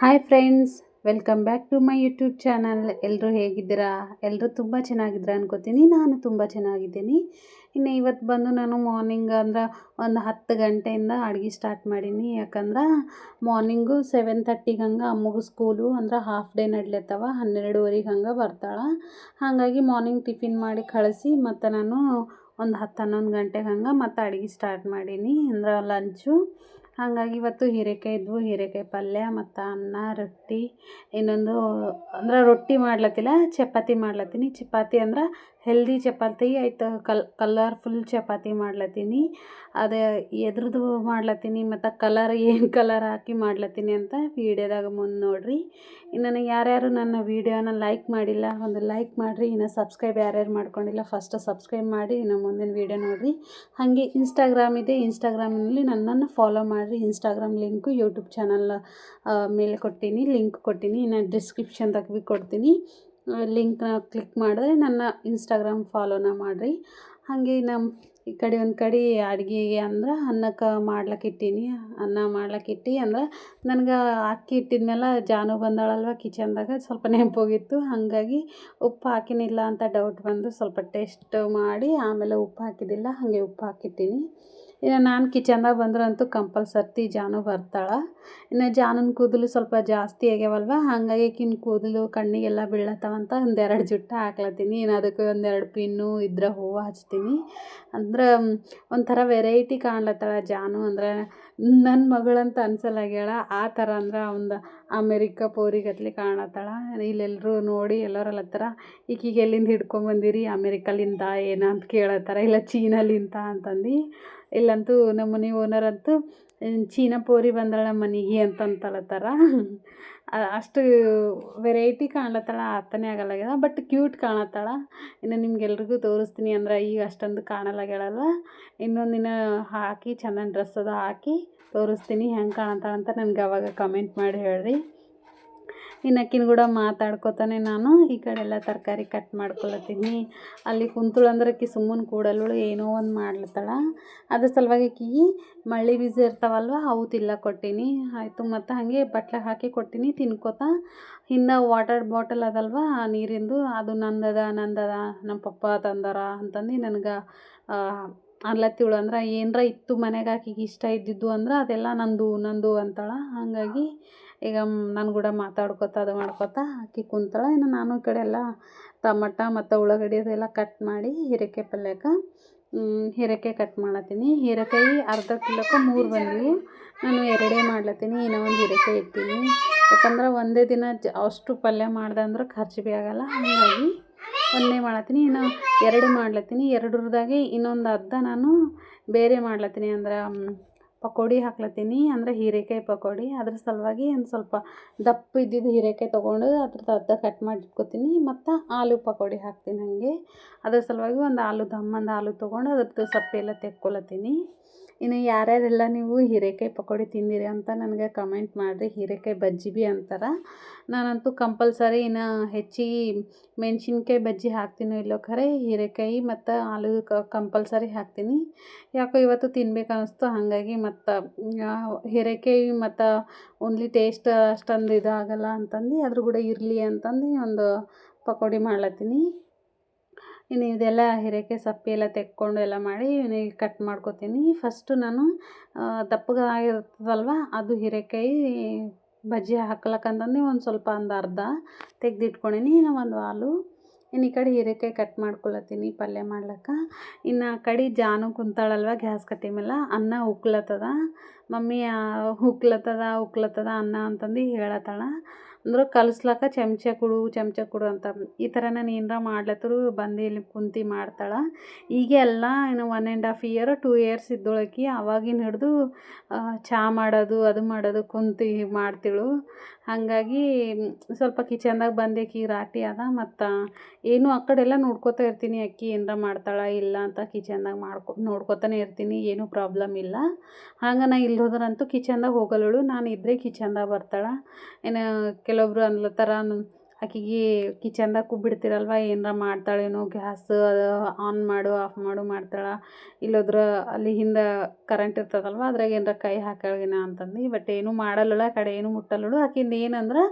Hi friends welcome back to my YouTube channel ಎಲ್ಲರೂ ಹೇಗಿದ್ದೀರಾ? ಎಲ್ಲರೂ ತುಂಬ ಚೆನ್ನಾಗಿದ್ದೀರಾ ಅನ್ಕೋತೀನಿ. ನಾನು ತುಂಬ ಚೆನ್ನಾಗಿದ್ದೀನಿ. ಇನ್ನು ಇವತ್ತು ಬಂದು ನಾನು ಮಾರ್ನಿಂಗ್ ಅಂದ್ರೆ ಒಂದು ಹತ್ತು ಗಂಟೆಯಿಂದ ಅಡುಗೆ ಸ್ಟಾರ್ಟ್ ಮಾಡೀನಿ. ಯಾಕಂದ್ರೆ ಮಾರ್ನಿಂಗು ಸೆವೆನ್ ತರ್ಟಿಗೆ ಹಂಗೆ ಅಮ್ಮಗೂ ಸ್ಕೂಲು ಅಂದ್ರೆ ಹಾಫ್ ಡೇ ನಡ್ಲತ್ತವ, ಹನ್ನೆರಡುವರೆಗೆ ಹಂಗೆ ಬರ್ತಾಳೆ. ಹಾಗಾಗಿ ಮಾರ್ನಿಂಗ್ ಟಿಫಿನ್ ಮಾಡಿ ಕಳಿಸಿ ಮತ್ತು ನಾನು ಒಂದು ಹತ್ತು ಹನ್ನೊಂದು ಗಂಟೆಗೆ ಹಂಗೆ ಮತ್ತು ಅಡುಗೆ ಸ್ಟಾರ್ಟ್ ಮಾಡೀನಿ. ಅಂದ್ರೆ ಲಂಚು ಹಾಗಾಗಿ ಇವತ್ತು ಹೀರೆಕಾಯಿ ಇದ್ವು. ಹೀರೆಕಾಯಿ ಪಲ್ಯ, ಮತ್ತು ಅನ್ನ, ರೊಟ್ಟಿ, ಇನ್ನೊಂದು ಅಂದ್ರೆ ರೊಟ್ಟಿ ಮಾಡ್ಲತ್ತಿಲ್ಲ, ಚಪಾತಿ ಮಾಡ್ಲತ್ತೀನಿ. ಚಪಾತಿ ಅಂದ್ರೆ ಹೆಲ್ದಿ ಚಪಾತಿ ಆಯ್ತು ಕಲ್ ಕಲರ್ಫುಲ್ ಚಪಾತಿ ಮಾಡ್ಲತ್ತೀನಿ. ಅದು ಎದ್ರದ್ದು ಮಾಡ್ಲತ್ತೀನಿ, ಮತ್ತು ಕಲರ್ ಏನು ಕಲರ್ ಹಾಕಿ ಮಾಡ್ಲತ್ತೀನಿ ಅಂತ ವೀಡಿಯೋದಾಗ ಮುಂದೆ ನೋಡಿರಿ. ಇನ್ನು ಯಾರ್ಯಾರು ನನ್ನ ವೀಡಿಯೋನ ಲೈಕ್ ಮಾಡಿಲ್ಲ, ಒಂದು ಲೈಕ್ ಮಾಡಿರಿ. ಇನ್ನು ಸಬ್ಸ್ಕ್ರೈಬ್ ಯಾರ್ಯಾರು ಮಾಡ್ಕೊಂಡಿಲ್ಲ ಫಸ್ಟ್ ಸಬ್ಸ್ಕ್ರೈಬ್ ಮಾಡಿ. ಇನ್ನು ಮುಂದಿನ ವೀಡಿಯೋ ನೋಡಿರಿ. ಹಾಗೆ ಇನ್ಸ್ಟಾಗ್ರಾಮ್ ಇದೆ. ಇನ್ಸ್ಟಾಗ್ರಾಮ್ನಲ್ಲಿ ನನ್ನನ್ನು ಫಾಲೋ ಮಾಡಿರಿ. ಇನ್ಸ್ಟಾಗ್ರಾಮ್ ಲಿಂಕು ಯೂಟ್ಯೂಬ್ ಚಾನಲ್ ಮೇಲೆ ಕೊಡ್ತೀನಿ. ಲಿಂಕ್ ಕೊಟ್ಟೀನಿ ಇನ್ನು ಡಿಸ್ಕ್ರಿಪ್ಷನ್ದಾಗ ಭೀ ಕೊಡ್ತೀನಿ. ಲಿಂಕ್ನ ಕ್ಲಿಕ್ ಮಾಡಿದ್ರೆ ನನ್ನ ಇನ್ಸ್ಟಾಗ್ರಾಮ್ ಫಾಲೋನ ಮಾಡಿರಿ. ಹಾಗೆ ನಮ್ಮ ಈ ಕಡೆ ಒಂದು ಕಡೆ ಅಡುಗೆಗೆ ಅಂದ್ರೆ ಅನ್ನಕ್ಕೆ ಮಾಡ್ಲಿಕ್ಕಿಟ್ಟೀನಿ ಅನ್ನ ಮಾಡ್ಲಿಕ್ಕೆ ಇಟ್ಟು ಅಂದ್ರೆ ನನಗೆ ಅಕ್ಕಿ ಇಟ್ಟಿದ್ಮೇಲೆ ಜಾನು ಬಂದಾಳಲ್ವ ಕಿಚನ್ದಾಗ ಸ್ವಲ್ಪ ನೆನಪೋಗಿತ್ತು ಹಾಗಾಗಿ ಉಪ್ಪು ಹಾಕಿನಿಲ್ಲ ಅಂತ ಡೌಟ್ ಬಂದು ಸ್ವಲ್ಪ ಟೇಸ್ಟ್ ಮಾಡಿ ಆಮೇಲೆ ಉಪ್ಪು ಹಾಕಿದ್ದಿಲ್ಲ ಹಾಗೆ ಉಪ್ಪು ಹಾಕಿಟ್ಟೀನಿ. ಇನ್ನು ನಾನು ಕಿಚನ್ದಾಗ ಬಂದ್ರಂತೂ ಕಂಪಲ್ಸರ್ತಿ ಜಾನು ಬರ್ತಾಳೆ. ಇನ್ನು ಜಾನನ ಕೂದಲು ಸ್ವಲ್ಪ ಜಾಸ್ತಿ ಆಗ್ಯಾವಲ್ವ, ಹಾಗಾಗಿ ಕಿನ್ ಕೂದಲು, ಕಣ್ಣಿಗೆಲ್ಲ ಬೀಳತ್ತವಂತ ಒಂದೆರಡು ಜುಟ್ಟ ಹಾಕ್ಲತ್ತೀನಿ. ಇನ್ನು ಅದಕ್ಕೆ ಒಂದೆರಡು ಪಿನ್ನು ಇದ್ರೆ ಹೂವು ಹಚ್ತೀನಿ. ಅಂದ್ರೆ ಒಂಥರ ವೆರೈಟಿ ಕಾಣ್ಲತ್ತಾಳ ಜಾನು. ಅಂದ್ರೆ ನನ್ನ ಮಗಳಂತ ಅನ್ಸಲಾಗ್ಯಾಳ ಆ ಥರ ಅಂದ್ರೆ ಒಂದು ಅಮೇರಿಕ ಪೋರಿಗತ್ಲಿ ಕಾಣತ್ತಾಳ ಇಲ್ಲೆಲ್ಲರೂ ನೋಡಿ ಎಲ್ಲರಲ್ಲತ್ತಾರ ಈಕೀಗೆ ಎಲ್ಲಿಂದ ಹಿಡ್ಕೊಂಬಂದಿರಿ ಅಮೇರಿಕಲಿಂದ ಏನಂತ ಕೇಳತ್ತಾರ. ಇಲ್ಲ, ಚೀನಲಿಂದ ಅಂತಂದು. ಇಲ್ಲಂತೂ ನಮ್ಮ ಮನೆ ಓನರ್ ಅಂತೂ ಚೀನಾ ಪೋರಿ ಬಂದಳ ನಮ್ಮ ಮನೆಗೆ ಅಂತ ಅಂತಲತ್ತಾರ ಅಷ್ಟು ವೆರೈಟಿ ಕಾಣ್ಲತ್ತಾಳ, ಅರ್ಥನೇ ಆಗಲ್ಲಾಗ್ಯದ ಬಟ್ ಕ್ಯೂಟ್ ಕಾಣತ್ತಾಳ ಇನ್ನು ನಿಮ್ಗೆಲ್ರಿಗೂ ತೋರಿಸ್ತೀನಿ ಅಂದ್ರೆ ಈಗ ಅಷ್ಟೊಂದು ಕಾಣಲಾಗ್ಯಾಳಲ್ಲ ಇನ್ನೊಂದು ದಿನ ಹಾಕಿ ಚೆಂದ ಡ್ರೆಸ್ ಅದು ಹಾಕಿ ತೋರಿಸ್ತೀನಿ ಹೆಂಗೆ ಕಾಣತ್ತಾಳಂತ ನನಗೆ ಅವಾಗ ಕಮೆಂಟ್ ಮಾಡಿ ಹೇಳ್ರಿ. ಇನ್ನು ಆಕಿನ ಕೂಡ ಮಾತಾಡ್ಕೊತಾನೆ ನಾನು. ಈ ಕಡೆ ಎಲ್ಲ ತರಕಾರಿ ಕಟ್ ಮಾಡ್ಕೊಳತ್ತೀನಿ. ಅಲ್ಲಿ ಕುಂತಳು ಅಂದ್ರೆ ಆಕಿ ಸುಮ್ಮನೆ ಕೂಡಲು ಏನೋ ಒಂದು ಮಾಡ್ಲತ್ತಾಳ. ಅದ್ರ ಸಲುವಾಗಿ ಆಕಿ ಮಳ್ಳಿ ಬೀಜ ಇರ್ತಾವಲ್ವ, ಅವು ತಿಲ್ಲ ಕೊಟ್ಟೀನಿ. ಆಯಿತು, ಮತ್ತು ಹಾಗೆ ಬಟ್ಲಾಗ ಹಾಕಿ ಕೊಟ್ಟೀನಿ, ತಿನ್ಕೋತಾ. ಹಿಂದೆ ವಾಟರ್ ಬಾಟಲ್ ಅದಲ್ವ ನೀರಿಂದು, ಅದು ನಂದದ ನಂದದ ನಮ್ಮ ಪಪ್ಪ ತಂದಾರ ಅಂತಂದು ನನಗೆ ಅನ್ಲತ್ತಿವಳು ಅಂದ್ರೆ, ಏನರ ಇತ್ತು ಮನೆಗೆ ಆಕಿಗೆ ಇಷ್ಟ ಇದ್ದಿದ್ದು ಅಂದ್ರೆ ಅದೆಲ್ಲ ನಂದು ನಂದು ಅಂತಾಳೆ. ಹಾಗಾಗಿ ಈಗ ನನ್ನ ಕೂಡ ಮಾತಾಡ್ಕೊತ ಅದು ಮಾಡ್ಕೊತ ಆಕಿ ಕುಂತಳ. ಇನ್ನು ನಾನು ಈ ಕಡೆ ಎಲ್ಲ ಟಮಟ ಮತ್ತು ಉಳ್ಳಾಗಡ್ಡಿ ಅದೆಲ್ಲ ಕಟ್ ಮಾಡಿ ಹೀರೆಕಾಯಿ ಪಲ್ಯಕ್ಕೆ ಹೀರೆಕಾಯಿ ಕಟ್ ಮಾಡತ್ತೀನಿ ಹೀರೆಕಾಯಿ ಅರ್ಧ ಕಿಲೋಕ್ಕೆ ಮೂರು ಬಂದ್ವಿ. ನಾನು ಎರಡೇ ಮಾಡ್ಲತ್ತೀನಿ. ಇನ್ನೂ ಒಂದು ಹೀರೆಕಾಯಿ ಇಟ್ಟೀನಿ. ಯಾಕಂದ್ರೆ ಒಂದೇ ದಿನ ಜ ಅಷ್ಟು ಪಲ್ಯ ಮಾಡ್ದೆ ಅಂದ್ರೆ ಖರ್ಚು ಭೀ ಆಗಲ್ಲ. ಹಾಗಾಗಿ ಒಂದೇ ಮಾಡತ್ತೀನಿ ಇನ್ನು ಎರಡು ಮಾಡ್ಲತ್ತೀನಿ. ಎರಡರದಾಗೆ ಇನ್ನೊಂದು ಅರ್ಧ ನಾನು ಬೇರೆ ಮಾಡ್ಲತ್ತೀನಿ ಅಂದ್ರೆ ಪಕೋಡಿ ಹಾಕ್ಲತ್ತೀನಿ. ಅಂದರೆ ಹೀರೆಕಾಯಿ ಪಕೋಡಿ. ಅದ್ರ ಸಲುವಾಗಿ ಒಂದು ಸ್ವಲ್ಪ ದಪ್ಪ ಇದ್ದಿದ್ದು ಹೀರೆಕಾಯಿ ತೊಗೊಂಡು ಅದ್ರದ್ದು ಅರ್ಧ ಕಟ್ ಮಾಡಿ ಇಟ್ಕೊತೀನಿ ಮತ್ತು ಆಲೂ ಪಕೋಡಿ ಹಾಕ್ತೀನಿ ಹಾಗೆ. ಅದ್ರ ಸಲುವಾಗಿ ಒಂದು ಆಲೂ ದಮ್ಮಂದು ಆಲೂ ತೊಗೊಂಡು ಅದ್ರದ್ದು ಸಪ್ಪೆಲ್ಲ ತೆಕ್ಕೊಳತ್ತೀನಿ ಇನ್ನು ಯಾರ್ಯಾರೆಲ್ಲ ನೀವು ಹೀರೆಕಾಯಿ ಪಕೋಡಿ ತಿಂದಿರಿ ಅಂತ ನನಗೆ ಕಮೆಂಟ್ ಮಾಡಿರಿ. ಹೀರೆಕಾಯಿ ಬಜ್ಜಿ ಬಿ ಅಂತಾರೆ. ನಾನಂತೂ ಕಂಪಲ್ಸರಿ ಇನ್ನು ಹೆಚ್ಚಿಗೆ ಮೆಣಸಿನ್ಕಾಯಿ ಬಜ್ಜಿ ಹಾಕ್ತೀನೋ ಇಲ್ಲೋ ಖರೆ, ಹೀರೆಕಾಯಿ ಮತ್ತು ಆಲೂ ಕಂಪಲ್ಸರಿ ಹಾಕ್ತೀನಿ. ಯಾಕೋ ಇವತ್ತು ತಿನ್ಬೇಕು ಅನ್ನಿಸ್ತು ಹಾಗಾಗಿ ಮತ್ತು ಹೀರೆಕಾಯಿ ಮತ್ತು ಓನ್ಲಿ ಟೇಸ್ಟ್ ಅಷ್ಟೊಂದು ಇದಾಗಲ್ಲ ಅಂತಂದು ಅದ್ರ ಕೂಡ ಇರಲಿ ಅಂತಂದು ಒಂದು ಪಕೋಡಿ ಮಾಡ್ಲತ್ತೀನಿ. ಇನ್ನು ಇದೆಲ್ಲ ಹೀರೆಕಾಯಿ ಸಪ್ಪೆ ಎಲ್ಲ ತೆಕ್ಕೊಂಡು ಎಲ್ಲ ಮಾಡಿ ಕಟ್ ಮಾಡ್ಕೊತೀನಿ. ಫಸ್ಟು ನಾನು ದಪ್ಪಗಾಗಿರ್ತದಲ್ವ, ಅದು ಹೀರೆಕಾಯಿ ಬಜ್ಜಿ ಹಾಕ್ಲಕ್ಕಂತಂದು ಒಂದು ಸ್ವಲ್ಪ ಒಂದು ಅರ್ಧ ತೆಗ್ದಿಟ್ಕೊಂಡೀನಿ. ಇನ್ನು ಒಂದು ಹಾಲು. ಇನ್ನು ಈ ಕಡೆ ಹೀರೆಕಾಯಿ ಕಟ್ ಮಾಡ್ಕೊಳತ್ತೀನಿ ಪಲ್ಯ ಮಾಡ್ಲಕ್ಕ. ಇನ್ನು ಆ ಕಡೆ ಜಾನು ಕುಂತಾಳಲ್ವ, ಗ್ಯಾಸ್ ಕಟ್ಟಿ ಮೇಲೆ, ಅನ್ನ ಉಕ್ಲತ್ತದ ಮಮ್ಮಿ ಉಕ್ಲತ್ತದ ಉಕ್ಲತ್ತದ ಅನ್ನ ಅಂತಂದು ಹೇಳತ್ತಾಳ. ಅಂದ್ರೆ ಕಲಿಸ್ಲಕ್ಕ ಚಮಚ ಕೊಡು ಚಮಚ ಕೊಡು ಅಂತ. ಈ ಥರ ನಾನು ಏನರ ಮಾಡ್ಲತ್ತರು, ಬಂದು ಇಲ್ಲಿ ಕುಂತು ಮಾಡ್ತಾಳೆ. ಈಗ ಎಲ್ಲ ಇನ್ನು one and half year two years ಇದ್ದೊಳಕಿ ಆವಾಗಿನ ಹಿಡಿದು ಚಹಾ ಮಾಡೋದು, ಅದು ಮಾಡೋದು ಕುಂತು ಮಾಡ್ತಿಳು. ಹಾಗಾಗಿ ಸ್ವಲ್ಪ ಕಿಚನ್ದಾಗ ಬಂದೆ ಆಕಿ ರಾಟಿ ಅದ ಮತ್ತು ಏನು ಆ ಕಡೆ ಎಲ್ಲ ನೋಡ್ಕೋತಾ ಇರ್ತೀನಿ, ಅಕ್ಕಿ ಏನರ ಮಾಡ್ತಾಳ ಇಲ್ಲ ಅಂತ ಕಿಚನ್ದಾಗ ಮಾಡ್ಕೊ, ನೋಡ್ಕೋತಾನೆ ಇರ್ತೀನಿ, ಏನೂ ಪ್ರಾಬ್ಲಮ್ ಇಲ್ಲ. ಹಂಗೆ ನಾ ಇಲ್ಲಿ ಹೋದ್ರಂತೂ ಕಿಚನ್ದಾಗ ಹೋಗಲ್ಲಳು ನಾನು ಇದ್ದರೆ ಕಿಚನ್ದಾಗ ಬರ್ತಾಳೆ. ಏನು ಕೆಲವೊಬ್ರು ಅನ್ಲತ್ತಾರ ಆಕಿಗೆ ಕಿಚನ್ದಾಗ ಕೂಬಿಡ್ತಿರಲ್ವ, ಏನರ ಮಾಡ್ತಾಳೇನೋ ಗ್ಯಾಸ್ ಆನ್ ಮಾಡು ಆಫ್ ಮಾಡು ಮಾಡ್ತಾಳೆ. ಇಲ್ಲೋದ್ರ ಅಲ್ಲಿ ಹಿಂದೆ ಕರೆಂಟ್ ಇರ್ತದಲ್ವ, ಅದ್ರಾಗ ಏನರ ಕೈ ಹಾಕ್ಯಾಳೇನೋ ಅಂತಂದು. ಬಟ್ ಏನೂ ಮಾಡಲ್ಲ ಆ ಕಡೆ ಏನು ಮುಟ್ಟಲ್ಲಳು. ಆಕಿಂದ ಏನಂದ್ರೆ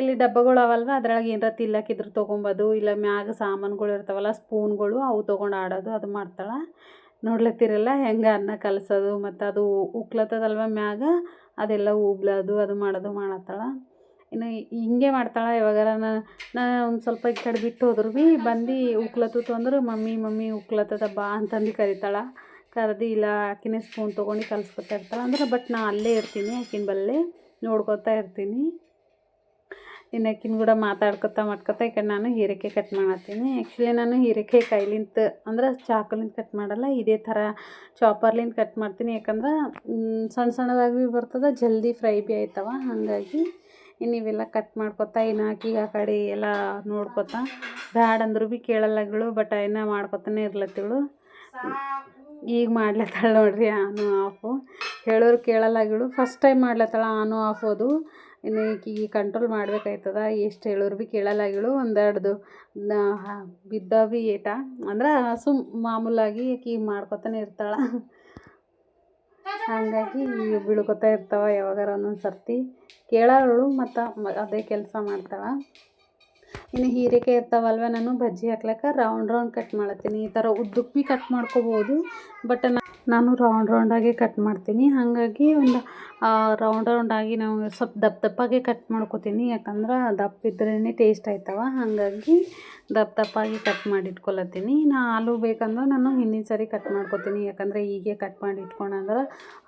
ಇಲ್ಲಿ ಡಬ್ಬಗಳು ಅವಲ್ವ ಅದ್ರೊಳಗೆ ಏನರ ತಿಲ್ಲಕ್ಕಿದ್ರೆ ತೊಗೊಂಬೋದು, ಇಲ್ಲ ಮ್ಯಾಗ ಸಾಮಾನುಗಳು ಇರ್ತಾವಲ್ಲ ಸ್ಪೂನ್ಗಳು ಅವು ತೊಗೊಂಡು ಆಡೋದು, ಅದು ಮಾಡ್ತಾಳೆ. ನೋಡ್ಲತ್ತಿರಲ್ಲ, ಹೆಂಗೆ ಅನ್ನ ಕಲಸೋದು, ಮತ್ತು ಅದು ಉಕ್ಲತ್ತದಲ್ವ ಮ್ಯಾಗ, ಅದೆಲ್ಲ ಉಬ್ಲೋದು ಅದು ಮಾಡೋದು ಮಾಡತ್ತಾಳೆ. ಇನ್ನು ಹಿಂಗೆ ಮಾಡ್ತಾಳೆ ಯಾವಾಗಾರ ನಾ ಒಂದು ಸ್ವಲ್ಪ ಈ ಕಡೆ ಬಿಟ್ಟು ಹೋದ್ರು ಭೀ ಬಂದು ಉಕ್ಲತ್ತತು ಅಂದ್ರೆ ಮಮ್ಮಿ ಮಮ್ಮಿ ಉಕ್ಲತ್ತದ ಬಾ ಅಂತಂದು ಕರಿತಾಳೆ. ಕರ್ದು ಇಲ್ಲ, ಆಕಿನೇ ಸ್ಪೂನ್ ತೊಗೊಂಡು ಕಲಿಸ್ಕೊತಾ ಇರ್ತಾಳೆ. ಅಂದ್ರೆ ಬಟ್ ನಾ ಅಲ್ಲೇ ಇರ್ತೀನಿ, ಆಕಿನ ಬಲ್ಲೇ ನೋಡ್ಕೊತಾ ಇರ್ತೀನಿ. ಇನ್ನು ಆಕಿನ ಕೂಡ ಮಾತಾಡ್ಕೊತಾ ಮಾಡ್ಕೊತಾ ಈ ಕಡೆ ನಾನು ಹೀರೆಕಾಯಿ ಕಟ್ ಮಾಡತ್ತೀನಿ. ಆ್ಯಕ್ಚುಲಿ ನಾನು ಹೀರೆಕಾಯಿ ಕೈಲಿಂತ ಅಂದ್ರೆ ಚಾಕುಲಿಂದ ಕಟ್ ಮಾಡಲ್ಲ, ಇದೇ ಥರ ಚಾಪರ್ಲಿಂದ ಕಟ್ ಮಾಡ್ತೀನಿ. ಯಾಕಂದ್ರೆ ಸಣ್ಣ ಸಣ್ಣದಾಗಿ ಬರ್ತದೆ, ಜಲ್ದಿ ಫ್ರೈ ಭೀ ಆಯ್ತವ. ಹಾಗಾಗಿ ಇನ್ನು ಕಟ್ ಮಾಡ್ಕೊತಾ, ಇನ್ನು ಆಕಿಗೆ ಆ ಕಡೆ ಎಲ್ಲ ನೋಡ್ಕೊತಾ. ಬ್ಯಾಡ ಅಂದ್ರೂ ಭೀ ಕೇಳಲ್ಲಗಳು ಬಟ್ ಇನ್ನು ಮಾಡ್ಕೊತಾನೆ ಇರ್ಲತ್ತಿಳು ಈಗ ಮಾಡ್ಲತ್ತಾಳ ನೋಡ್ರಿ ಆನು ಆಫು ಹೇಳೋರು ಕೇಳಲ್ಲಗಳು ಫಸ್ಟ್ ಟೈಮ್ ಮಾಡ್ಲತ್ತಾಳ, ಆನು ಆಫ್ ಅದು. ಇನ್ನು ಈಕಿಗೆ ಕಂಟ್ರೋಲ್ ಮಾಡ್ಬೇಕಾಯ್ತದ. ಎಷ್ಟು ಹೇಳೋರು ಭೀ ಕೇಳಲ್ಲಾಗಿಳು ಒಂದೆರಡು ಬಿದ್ದ ಭೀ ಏಟ. ಅಂದ್ರೆ ಸುಮ್ ಮಾಮೂಲಾಗಿ ಆಕಿ ಮಾಡ್ಕೊತಾನೆ ಇರ್ತಾಳೆ. ಹಾಗಾಗಿ ಬೀಳ್ಕೊತಾ ಇರ್ತಾವೆ ಯಾವಾಗಾರ ಒಂದೊಂದು ಸರ್ತಿ. ಕೇಳೋಳು ಮತ್ತು ಅದೇ ಕೆಲಸ ಮಾಡ್ತಾಳೆ. ಇನ್ನು ಹೀರೆಕಾಯಿ ಇರ್ತಾವಲ್ವ, ನಾನು ಬಜ್ಜಿ ಹಾಕ್ಲಕ್ಕ ರೌಂಡ್ ರೌಂಡ್ ಕಟ್ ಮಾಡತ್ತೀನಿ ಈ ಥರ ಉದ್ದಕ್ಕೆ ಕಟ್ ಮಾಡ್ಕೋಬೋದು ಬಟ್ ನಾನು ರೌಂಡ್ ರೌಂಡಾಗಿ ಕಟ್ ಮಾಡ್ತೀನಿ. ಹಾಗಾಗಿ ಒಂದು ರೌಂಡ್ ರೌಂಡಾಗಿ ನಾವು ಸ್ವಲ್ಪ ದಪ್ಪ ದಪ್ಪಾಗೆ ಕಟ್ ಮಾಡ್ಕೊತೀನಿ. ಯಾಕಂದ್ರೆ ದಪ್ಪ ಇದ್ರೇ ಟೇಸ್ಟ್ ಆಯ್ತವ. ಹಾಗಾಗಿ ದಪ್ಪ ದಪ್ಪಾಗಿ ಕಟ್ ಮಾಡಿ ಇಟ್ಕೊಳತ್ತೀನಿ ನಾ ಆಲೂ ಬೇಕಂದ್ರೆ ನಾನು ಹಿಂದಿನ ಸರಿ ಕಟ್ ಮಾಡ್ಕೊತೀನಿ. ಯಾಕಂದರೆ ಹೀಗೆ ಕಟ್ ಮಾಡಿ ಇಟ್ಕೊಂಡಂದ್ರೆ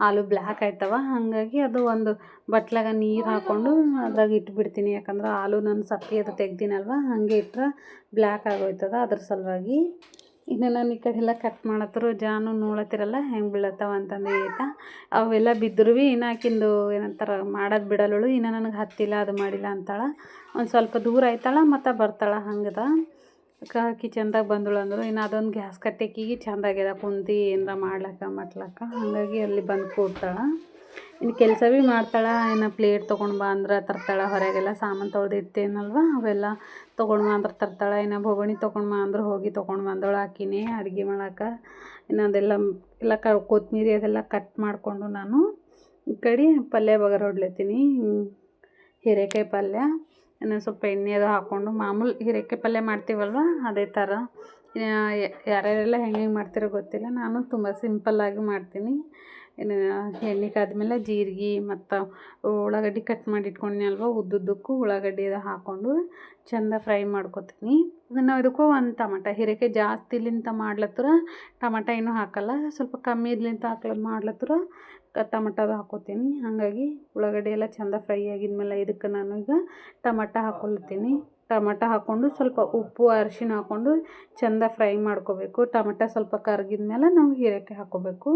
ಆಲೂ ಬ್ಲ್ಯಾಕ್ ಆಯ್ತವ. ಹಾಗಾಗಿ ಅದು ಒಂದು ಬಟ್ಲಾಗ ನೀರು ಹಾಕ್ಕೊಂಡು ಅದ್ರಾಗ ಇಟ್ಬಿಡ್ತೀನಿ. ಯಾಕಂದ್ರೆ ಆಲೂ ನಾನು ಸಪ್ಪೆ ಅದು ತೆಗ್ದಿನಲ್ವ, ಹಾಗೆ ಇಟ್ಟರೆ ಬ್ಲ್ಯಾಕ್ ಆಗೋಯ್ತದ ಅದ್ರ ಸಲುವಾಗಿ. ಇನ್ನು ನಾನು ಈ ಕಡೆ ಎಲ್ಲ ಕಟ್ ಮಾಡತ್ತರು ಜಾನು ನೋಡತ್ತಿರಲ್ಲ, ಹೆಂಗೆ ಬೀಳತ್ತವ ಅಂತಂದು ಈತ. ಅವೆಲ್ಲ ಬಿದ್ದರೂ ಭೀ ಇನ್ನು ಆಕಿಂದು ಏನಂತಾರೆ, ಮಾಡೋದು ಬಿಡಲ್ಲಳು, ಇನ್ನು ನನಗೆ ಹತ್ತಿಲ್ಲ, ಅದು ಮಾಡಿಲ್ಲ ಅಂತಾಳೆ. ಒಂದು ಸ್ವಲ್ಪ ದೂರ ಆಯ್ತಾಳೆ, ಮತ್ತು ಬರ್ತಾಳೆ, ಹಂಗದ. ಕ ಚಂದಾಗಿ ಬಂದಳು ಅಂದರು, ಇನ್ನು ಅದೊಂದು ಗ್ಯಾಸ್ ಕಟ್ಟೆಕಿಗೆ ಚಂದಾಗ್ಯದ ಕುಂತು ಏನರ ಮಾಡ್ಲಕ್ಕ, ಮಟ್ಲಕ್ಕ. ಹಾಗಾಗಿ ಅಲ್ಲಿ ಬಂದು ಕೂಡ್ತಾಳೆ. ಇನ್ನು ಕೆಲಸ ಭೀ ಮಾಡ್ತಾಳೆ, ಇನ್ನು ಪ್ಲೇಟ್ ತೊಗೊಂಡು ಬಾ ಅಂದ್ರೆ ತರ್ತಾಳೆ, ಹೊರಗೆಲ್ಲ ಸಾಮಾನು ತೊಳೆದಿಡ್ತೇನಲ್ವ ಅವೆಲ್ಲ ತೊಗೊಂಡು ಬಾ ಅಂದ್ರೆ ತರ್ತಾಳೆ. ಇನ್ನು ಬೊಗಣಿ ತೊಗೊಂಡು ಬಾ ಅಂದ್ರೆ, ಹೋಗಿ ತೊಗೊಂಡು ಬಂದವಳು ಆಕಿನೇ ಅಡುಗೆ ಮಾಡೋಕೆ. ಇನ್ನು ಅದೆಲ್ಲ, ಎಲ್ಲ ಕ ಕೊತ್ತಂಬರಿ ಅದೆಲ್ಲ ಕಟ್ ಮಾಡಿಕೊಂಡು ನಾನು ಈ ಕಡೆ ಪಲ್ಯ ಬಗರ್ ಹೊಡ್ಲತ್ತೀನಿ. ಹೀರೆಕಾಯಿ ಪಲ್ಯ. ಇನ್ನು ಸ್ವಲ್ಪ ಎಣ್ಣೆ ಅದು ಹಾಕ್ಕೊಂಡು ಮಾಮೂಲು ಹೀರೆಕಾಯಿ ಪಲ್ಯ ಮಾಡ್ತೀವಲ್ವ? ಅದೇ ಥರ. ಯಾರ್ಯಾರೆಲ್ಲ ಹೆಂಗೆ ಹೆಂಗೆ ಮಾಡ್ತೀರೋ ಗೊತ್ತಿಲ್ಲ. ನಾನು ತುಂಬ ಸಿಂಪಲ್ಲಾಗಿ ಮಾಡ್ತೀನಿ. ಎಣ್ಣೆ ಕಾದ್ಮೇಲೆ ಜೀರಿಗೆ ಮತ್ತು ಉಳ್ಳಾಗಡ್ಡಿ ಕಟ್ ಮಾಡಿ ಅಲ್ವಾ, ಉದ್ದುದ್ದಕ್ಕೂ ಉಳ್ಳಾಗಡ್ಡಿ ಅದು ಹಾಕ್ಕೊಂಡು ಚಂದ ಫ್ರೈ ಮಾಡ್ಕೊತೀನಿ. ನಾವು ಇದಕ್ಕೂ ಒಂದು ಟಮಟ, ಹೀರೆಕಾಯಿ ಜಾಸ್ತಿಲಿಂತ ಮಾಡ್ಲತ್ತರ ಟಮಟ ಏನೂ ಹಾಕಲ್ಲ, ಸ್ವಲ್ಪ ಕಮ್ಮಿ ಇದ್ಲಿಂತ ಹಾಕ್ಲ ಮಾಡ್ಲತ್ತರ ಟಮಟದು ಹಾಕೋತೀನಿ. ಹಾಗಾಗಿ ಉಳ್ಳಾಗಡ್ಡಿ ಎಲ್ಲ ಚಂದ ಫ್ರೈ ಆಗಿದ್ಮೇಲೆ ಇದಕ್ಕೆ ನಾನು ಈಗ ಟಮಟ ಹಾಕೊಳ್ತೀನಿ. ಟಮಟ ಹಾಕ್ಕೊಂಡು ಸ್ವಲ್ಪ ಉಪ್ಪು ಅರಿಶಿನ ಹಾಕ್ಕೊಂಡು ಚಂದ ಫ್ರೈ ಮಾಡ್ಕೋಬೇಕು. ಟಮಟ ಸ್ವಲ್ಪ ಕರಗಿದ್ಮೇಲೆ ನಾವು ಹೀರೆಕಾಯಿ ಹಾಕ್ಕೋಬೇಕು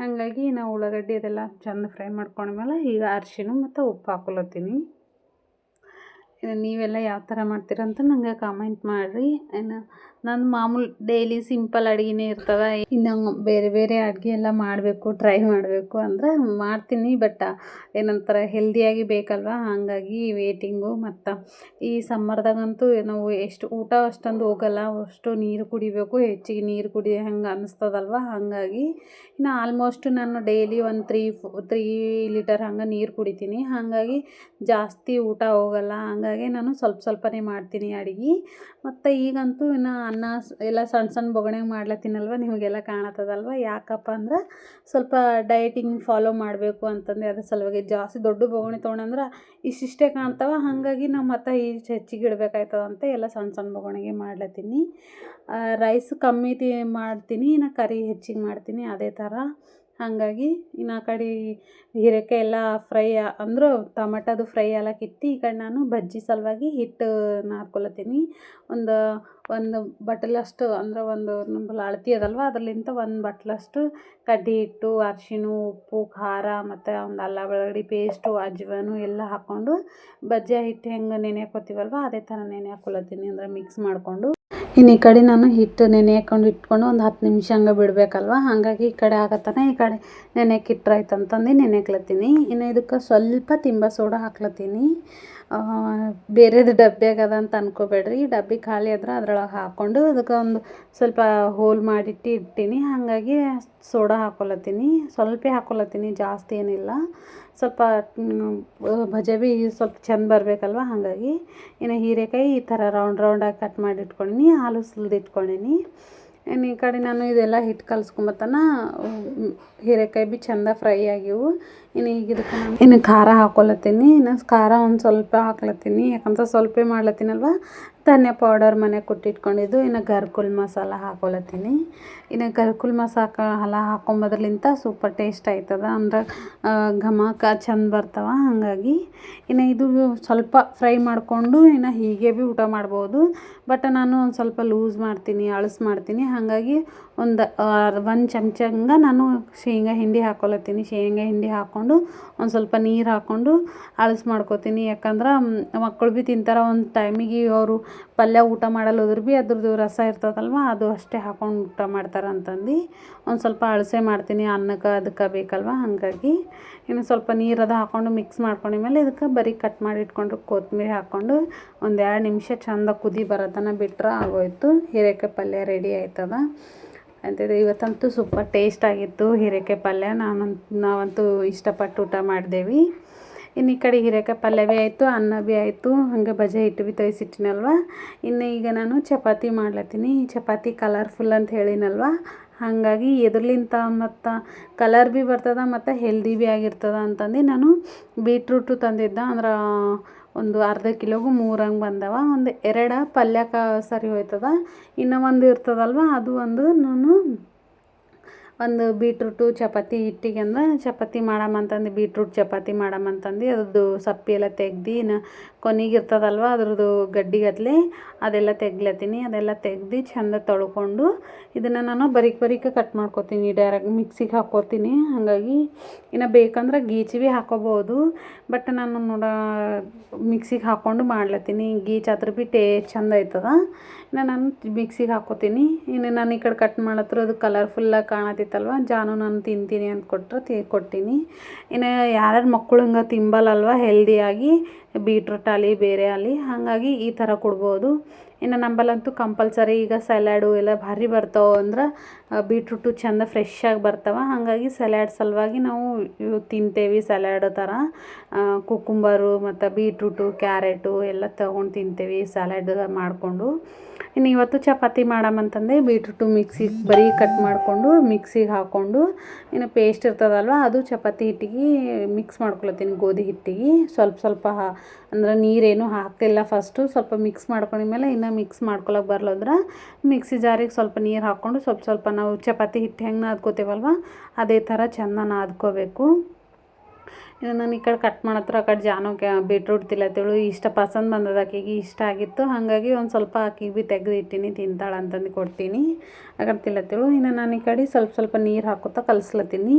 ಹಾಗಾಗಿ ನಾವು ಉಳ್ಳಾಗಡ್ಡಿ ಅದೆಲ್ಲ ಚೆಂದ ಫ್ರೈ ಮಾಡ್ಕೊಂಡ್ಮೇಲೆ ಈಗ ಅರಿಶಿಣ ಮತ್ತು ಉಪ್ಪು ಹಾಕೊಳತ್ತೀನಿ ನೀವೆಲ್ಲ ಯಾವ ಥರ ಮಾಡ್ತೀರಂತ ನಂಗೆ ಕಾಮೆಂಟ್ ಮಾಡಿರಿ. ಇನ್ನು ನನ್ನ ಮಾಮೂಲು ಡೈಲಿ ಸಿಂಪಲ್ ಅಡುಗೆನೇ ಇರ್ತವೆ ಇನ್ನು ಬೇರೆ ಬೇರೆ ಅಡುಗೆ ಎಲ್ಲ ಮಾಡಬೇಕು ಟ್ರೈ ಮಾಡಬೇಕು ಅಂದ್ರೆ ಮಾಡ್ತೀನಿ ಬಟ್ ಏನಂತಾರೆ ಹೆಲ್ದಿಯಾಗಿ ಬೇಕಲ್ವ? ಹಾಗಾಗಿ ವೇಟಿಂಗು ಮತ್ತು ಈ ಸಮ್ಮರ್ದಾಗಂತೂ ನಾವು ಎಷ್ಟು ಊಟ ಅಷ್ಟೊಂದು ಹೋಗಲ್ಲ, ಅಷ್ಟು ನೀರು ಕುಡಿಬೇಕು, ಹೆಚ್ಚಿಗೆ ನೀರು ಕುಡಿ ಹಂಗೆ ಅನ್ನಿಸ್ತದಲ್ವ ಹಾಗಾಗಿ ಇನ್ನು ಆಲ್ಮೋಸ್ಟ್ ನಾನು ಡೈಲಿ ಒಂದು ತ್ರೀ ಫೋ ತ್ರೀ ಲೀಟರ್ ಹಂಗೆ ನೀರು ಕುಡಿತೀನಿ. ಹಾಗಾಗಿ ಜಾಸ್ತಿ ಊಟ ಹೋಗಲ್ಲ. ಹಾಗಾಗಿ ನಾನು ಸ್ವಲ್ಪ ಸ್ವಲ್ಪನೇ ಮಾಡ್ತೀನಿ ಅಡುಗೆ. ಮತ್ತು ಈಗಂತೂ ಇನ್ನು ಅನ್ನ ಎಲ್ಲ ಸಣ್ಣ ಸಣ್ಣ ಬೊಗಣೆ ಮಾಡ್ಲತ್ತೀನಲ್ವ, ನಿಮಗೆಲ್ಲ ಕಾಣತ್ತದಲ್ವ? ಯಾಕಪ್ಪ ಅಂದ್ರೆ ಸ್ವಲ್ಪ ಡಯಟಿಂಗ್ ಫಾಲೋ ಮಾಡಬೇಕು ಅಂತಂದು ಅದ್ರ ಸಲುವಾಗಿ ಜಾಸ್ತಿ ದೊಡ್ಡ ಬೊಗಣೆ ತೊಗೊಂಡಂದ್ರೆ ಇಷ್ಟಿಷ್ಟೇ ಕಾಣ್ತಾವ, ಹಾಗಾಗಿ ನಾವು ಮತ್ತೆ ಈ ಹೆಚ್ಚಿಗೆ ಇಡಬೇಕಾಯ್ತದ ಅಂತ ಎಲ್ಲ ಸಣ್ಣ ಸಣ್ಣ ಬೊಗಣೆಗೆ ಮಾಡ್ಲತ್ತೀನಿ. ರೈಸ್ ಕಮ್ಮಿ ಮಾಡ್ತೀನಿ, ಇನ್ನು ಕರಿ ಹೆಚ್ಚಿಗೆ ಮಾಡ್ತೀನಿ, ಅದೇ ಥರ ಹಾಗಾಗಿ ಇನ್ನು ಆ ಕಡೆ ಹೀರೆಕಾಯಿ ಎಲ್ಲ ಫ್ರೈ ಅಂದರೂ ಟಮಟದು ಫ್ರೈ ಎಲ್ಲ ಕಿತ್ತು ಈ ಕಡೆ ನಾನು ಬಜ್ಜಿ ಸಲುವಾಗಿ ಹಿಟ್ಟು ನಾದ್ಕೊಳತ್ತೀನಿ. ಒಂದು ಒಂದು ಬಟ್ಟಲಷ್ಟು ಅಂದ್ರೆ ಒಂದು ನಂಬಲ್ಲಿ ಅಳತಿ ಅದಲ್ವ ಅದರಲ್ಲಿಂತ ಒಂದು ಬಟ್ಲಷ್ಟು ಕಡ್ಡಿ ಹಿಟ್ಟು, ಅರಿಶಿಣ, ಉಪ್ಪು, ಖಾರ ಮತ್ತು ಒಂದು ಅಲ್ಲ ಬೆಳ್ಳುಳ್ಳಿ ಪೇಸ್ಟು ಅಜ್ವನು ಎಲ್ಲ ಹಾಕ್ಕೊಂಡು ಬಜ್ಜಿ ಹಿಟ್ಟು ಹೆಂಗೆ ನೆನೆ ಹಾಕೋತೀವಲ್ವ, ಅದೇ ಥರ ನೆನೆ ಹಾಕ್ಕೊಳತ್ತೀನಿ ಅಂದ್ರೆ ಮಿಕ್ಸ್ ಮಾಡಿಕೊಂಡು. ಇನ್ನು ಈ ಕಡೆ ನಾನು ಹಿಟ್ಟು ನೆನೆ ಹಾಕೊಂಡು ಇಟ್ಕೊಂಡು ಒಂದು ಹತ್ತು ನಿಮಿಷ ಹಂಗೆ ಬಿಡಬೇಕಲ್ವ? ಹಾಗಾಗಿ ಈ ಕಡೆ ಆಗತ್ತಾನೆ ಈ ಕಡೆ ನೆನೆಯಕ್ಕೆ ಇಟ್ಟರಾಯ್ತು ಅಂತಂದು ನೆನೆಕ್ಲತ್ತೀನಿ ಇನ್ನು ಇದಕ್ಕೆ ಸ್ವಲ್ಪ ತಿಂಬ ಸೋಡಾ ಹಾಕ್ಲತ್ತೀನಿ. ಬೇರೆದು ಡಬ್ಬಿಯಾಗದ ಅಂತ ಅನ್ಕೋಬೇಡ್ರಿ. ಡಬ್ಬಿ ಖಾಲಿ ಆದ್ರೆ ಅದ್ರೊಳಗೆ ಹಾಕ್ಕೊಂಡು ಅದಕ್ಕೆ ಒಂದು ಸ್ವಲ್ಪ ಹೋಲ್ ಮಾಡಿಟ್ಟು ಇಟ್ಟೀನಿ ಹಾಗಾಗಿ ಸೋಡಾ ಹಾಕೊಳತ್ತೀನಿ ಸ್ವಲ್ಪ ಹಾಕೊಳತ್ತೀನಿ ಜಾಸ್ತಿ ಏನಿಲ್ಲ. ಸ್ವಲ್ಪ ಭಜೆ ಭೀ ಸ್ವಲ್ಪ ಚೆಂದ ಬರಬೇಕಲ್ವ? ಹಾಗಾಗಿ ಇನ್ನು ಹೀರೆಕಾಯಿ ಈ ಥರ ರೌಂಡ್ ರೌಂಡಾಗಿ ಕಟ್ ಮಾಡಿ ಇಟ್ಕೊಂಡೀನಿ, ಹಾಲು ಇಟ್ಕೊಂಡೀನಿ. ಇನ್ನು ಈ ಕಡೆ ನಾನು ಇದೆಲ್ಲ ಹಿಟ್ಟು ಕಲ್ಸ್ಕೊಂಬತ್ತನ ಹೀರೆಕಾಯಿ ಭೀ ಚೆಂದ ಫ್ರೈ ಆಗಿವು. ಇನ್ನು ಈಗ ಇದಕ್ಕೆ ನಾನು ಇನ್ನು ಖಾರ ಹಾಕೊಳತ್ತೀನಿ ಇನ್ನು ಖಾರ ಒಂದು ಸ್ವಲ್ಪ ಹಾಕ್ಲತ್ತೀನಿ. ಯಾಕಂದ್ರೆ ಸ್ವಲ್ಪ ಮಾಡ್ಲತ್ತೀನಲ್ವ? ಧನ್ಯ ಪೌಡರ್ ಮನೆ ಕೊಟ್ಟಿಟ್ಕೊಂಡಿದ್ದು, ಇನ್ನು ಗರ್ಕುಲ್ ಮಸಾಲ ಹಾಕೊಳತ್ತೀನಿ. ಇನ್ನು ಗರ್ಕುಲ್ ಮಸಾಲ ಹಾಕೊಂಬೋದ್ರಲಿಂತ ಸೂಪರ್ ಟೇಸ್ಟ್ ಆಯ್ತದ, ಅಂದ್ರೆ ಘಮಕ ಚಂದ ಬರ್ತಾವ, ಹಾಗಾಗಿ. ಇನ್ನು ಇದು ಸ್ವಲ್ಪ ಫ್ರೈ ಮಾಡಿಕೊಂಡು ಇನ್ನು ಹೀಗೆ ಭೀ ಊಟ ಮಾಡ್ಬೋದು, ಬಟ್ ನಾನು ಒಂದು ಸ್ವಲ್ಪ ಲೂಸ್ ಮಾಡ್ತೀನಿ, ಅಳಸ್ ಮಾಡ್ತೀನಿ, ಹಾಗಾಗಿ ಒಂದು ಒಂದು ಚಮಚ ಹಂಗೆ ನಾನು ಶೇಂಗಾ ಹಿಂಡಿ ಹಾಕ್ಕೊಳತ್ತೀನಿ ಶೇಂಗಾ ಹಿಂಡಿ ಹಾಕ್ಕೊಂಡು ಒಂದು ಸ್ವಲ್ಪ ನೀರು ಹಾಕ್ಕೊಂಡು ಅಳಸ್ ಮಾಡ್ಕೊತೀನಿ. ಯಾಕಂದ್ರೆ ಮಕ್ಕಳು ಭೀ ತಿಂತಾರೆ, ಒಂದು ಟೈಮಿಗೆ ಅವರು ಪಲ್ಯ ಊಟ ಮಾಡಲ್ಲ ಹೋದ್ರೆ ಭೀ ಅದ್ರದ್ದು ರಸ ಇರ್ತದಲ್ವ, ಅದು ಅಷ್ಟೇ ಹಾಕ್ಕೊಂಡು ಊಟ ಮಾಡ್ತಾರೆ ಅಂತಂದು. ಒಂದು ಸ್ವಲ್ಪ ಅಳಸೆ ಮಾಡ್ತೀನಿ, ಅನ್ನಕ್ಕೆ ಅದಕ್ಕೆ ಬೇಕಲ್ವ, ಹಾಗಾಗಿ. ಇನ್ನು ಸ್ವಲ್ಪ ನೀರು ಅದು ಹಾಕ್ಕೊಂಡು ಮಿಕ್ಸ್ ಮಾಡ್ಕೊಂಡಿದ್ಮೇಲೆ ಇದಕ್ಕೆ ಬರೀ ಕಟ್ ಮಾಡಿ ಇಟ್ಕೊಂಡು ಕೊತ್ತಂಬರಿ ಹಾಕ್ಕೊಂಡು ಒಂದು ಎರಡು ನಿಮಿಷ ಚಂದ ಕುದಿ ಬರೋತನ ಬಿಟ್ಟರೆ ಆಗೋಯ್ತು. ಹೀರೆಕಾಯಿ ಪಲ್ಯ ರೆಡಿ ಆಯ್ತದ. ಅಂತಿದೆ. ಇವತ್ತಂತೂ ಸೂಪರ್ ಟೇಸ್ಟ್ ಆಗಿತ್ತು ಹೀರೆಕಾಯಿ ಪಲ್ಯ. ನಾನಂತೂ, ನಾವಂತೂ ಇಷ್ಟಪಟ್ಟು ಊಟ ಮಾಡಿದೆವಿ. ಇನ್ನು ಈ ಕಡೆ ಹೀರೆಕಾಯಿ ಪಲ್ಯ ಭೀ ಆಯಿತು, ಅನ್ನ ಭೀ ಆಯಿತು. ಹಂಗೆ ಬಜೆ ಹಿಟ್ಟು ಭೀ ತೋಯಿಸಿಟ್ಟಿನಲ್ವ? ಇನ್ನು ಈಗ ನಾನು ಚಪಾತಿ ಮಾಡ್ಲತ್ತೀನಿ. ಚಪಾತಿ ಕಲರ್ಫುಲ್ ಅಂತ ಹೇಳಿನಲ್ವ? ಹಾಗಾಗಿ ಎದ್ರಲಿಂತ ಮತ್ತು ಕಲರ್ ಭೀ ಬರ್ತದೆ ಮತ್ತು ಹೆಲ್ದಿ ಭೀ ಆಗಿರ್ತದ ಅಂತಂದು ನಾನು ಬೀಟ್ರೂಟು ತಂದಿದ್ದೆ. ಅಂದ್ರೆ ಒಂದು ಅರ್ಧ ಕಿಲೋಗೂ ಮೂರು ಹಂಗೆ ಬಂದವ. ಒಂದು ಎರಡು ಪಲ್ಯಕ್ಕೆ ಸರಿ ಹೋಯ್ತದ. ಇನ್ನೂ ಒಂದು ಇರ್ತದಲ್ವ? ಅದು ಒಂದು ನಾನು ಒಂದು ಬೀಟ್ರೂಟು ಚಪಾತಿ ಹಿಟ್ಟಿಗೆ ಅಂದ್ರೆ ಚಪಾತಿ ಮಾಡಮಂತಂದು ಬೀಟ್ರೂಟ್ ಚಪಾತಿ ಮಾಡಮಂತಂದು ಅದ್ರದ್ದು ಸಪ್ಪೆ ಎಲ್ಲ ತೆಗ್ದು ಕೊನೆಗೆ ಇರ್ತದಲ್ವ, ಅದ್ರದ್ದು ಗಡ್ಡಿಗತ್ಲೆ ಅದೆಲ್ಲ ತೆಗ್ಲತ್ತೀನಿ. ಅದೆಲ್ಲ ತೆಗ್ದು ಚೆಂದ ತೊಳ್ಕೊಂಡು ಇದನ್ನು ನಾನು ಬರೀಕ್ ಬರೀಕ್ ಕಟ್ ಮಾಡ್ಕೊತೀನಿ ಡೈರೆಕ್ಟ್ ಮಿಕ್ಸಿಗೆ ಹಾಕ್ಕೋತೀನಿ ಹಾಗಾಗಿ ಇನ್ನು ಬೇಕಂದ್ರೆ ಗೀಚಿ ಭೀ ಹಾಕೋಬೋದು. ಬಟ್ ನಾನು ನೋಡ ಮಿಕ್ಸಿಗೆ ಹಾಕ್ಕೊಂಡು ಮಾಡ್ಲತ್ತೀನಿ. ಗೀಚ್ ಆದ್ರೆ ಭೀ ಟೇ ಚೆಂದ ಆಯ್ತದ ನಾನು ಮಿಕ್ಸಿಗೆ ಹಾಕೋತೀನಿ ಇನ್ನು ನಾನು ಈ ಕಡೆ ಕಟ್ ಮಾಡತ್ರ ಅದು ಕಲರ್ಫುಲ್ಲಾಗಿ ಕಾಣತಿತ್ತಲ್ವ? ಜಾನು ನಾನು ತಿಂತೀನಿ ಅಂತ ಕೊಟ್ಟರೆ ತಿ ಕೊಟ್ಟೀನಿ. ಇನ್ನು ಯಾರ್ಯಾರು ಮಕ್ಕಳು ಹಂಗೆ ತಿಂಬಲ್ಲಲ್ವ? ಹೆಲ್ದಿಯಾಗಿ ಬೀಟ್ರೂಟ್ ಆಗಲಿ ಬೇರೆ ಆಗಲಿ ಹಾಗಾಗಿ ಈ ಥರ ಕೊಡ್ಬೋದು. ಇನ್ನು ನಂಬಲ್ಲಂತೂ ಕಂಪಲ್ಸರಿ ಈಗ ಸಲಾಡು ಎಲ್ಲ ಭಾರಿ ಬರ್ತಾವೆ ಅಂದ್ರೆ ಬೀಟ್ರೂಟು ಚೆಂದ ಫ್ರೆಶ್ಶಾಗಿ ಬರ್ತಾವೆ. ಹಾಗಾಗಿ ಸಲಾಡ್ ಸಲುವಾಗಿ ನಾವು ಇವು ತಿಂತೇವೆ ಸಲಾಡ್ ಥರ. ಕುಕುಂಬರು ಮತ್ತು ಬೀಟ್ರೂಟು, ಕ್ಯಾರೆಟು ಎಲ್ಲ ತಗೊಂಡು ತಿಂತೇವೆ ಸಲಾಡ್ ಮಾಡಿಕೊಂಡು. ಇನ್ನು ಇವತ್ತು ಚಪಾತಿ ಮಾಡಮಂತಂದೆ ಬೀಟ್ರೂಟು ಮಿಕ್ಸಿಗೆ ಬರೀ ಕಟ್ ಮಾಡಿಕೊಂಡು ಮಿಕ್ಸಿಗೆ ಹಾಕ್ಕೊಂಡು ಇನ್ನು ಪೇಸ್ಟ್ ಇರ್ತದಲ್ವ, ಅದು ಚಪಾತಿ ಹಿಟ್ಟಿಗೆ ಮಿಕ್ಸ್ ಮಾಡ್ಕೊಳತ್ತೀನಿ ಗೋಧಿ ಹಿಟ್ಟಿಗೆ. ಸ್ವಲ್ಪ ಸ್ವಲ್ಪ ಅಂದ್ರೆ ನೀರೇನು ಹಾಕ್ತಿಲ್ಲ ಫಸ್ಟು ಸ್ವಲ್ಪ ಮಿಕ್ಸ್ ಮಾಡ್ಕೊಂಡಿದ್ಮೇಲೆ ಇನ್ನು ಮಿಕ್ಸ್ ಮಾಡ್ಕೊಳಕ್ಕೆ ಬರ್ಲಂದ್ರೆ ಮಿಕ್ಸಿ ಜಾರಿಗೆ ಸ್ವಲ್ಪ ನೀರು ಹಾಕ್ಕೊಂಡು ಸ್ವಲ್ಪ ಸ್ವಲ್ಪ ನಾವು ಚಪಾತಿ ಹಿಟ್ಟು ಹೆಂಗೆ ನಾದ್ಕೋತೇವಲ್ವ, ಅದೇ ಥರ ಚೆಂದ ನಾದ್ಕೋಬೇಕು. ಇನ್ನು ನಾನು ಈ ಕಡೆ ಕಟ್ ಮಾಡತ್ರ ಆ ಕಡೆ ಜಾನುಗೆ ಬೀಟ್ರೂಟ್ ತಿಲ್ಲತ್ತೇಳು ಇಷ್ಟ ಪಸಂದ್ ಬಂದದ ಆಕೆಗೆ ಇಷ್ಟ ಆಗಿತ್ತು. ಹಾಗಾಗಿ ಒಂದು ಸ್ವಲ್ಪ ಆಕಿಗೆ ಭೀ ತೆಗೆದು ಇಟ್ಟಿನಿ, ತಿಂತಾಳೆ ಅಂತಂದು ಕೊಡ್ತೀನಿ. ಆ ಕಡೆ ತಿಲ್ಲತ್ತೇಳು ಇನ್ನು ನಾನು ಈ ಕಡೆ ಸ್ವಲ್ಪ ಸ್ವಲ್ಪ ನೀರು ಹಾಕೋತಾ ಕಲಿಸ್ಲತ್ತೀನಿ.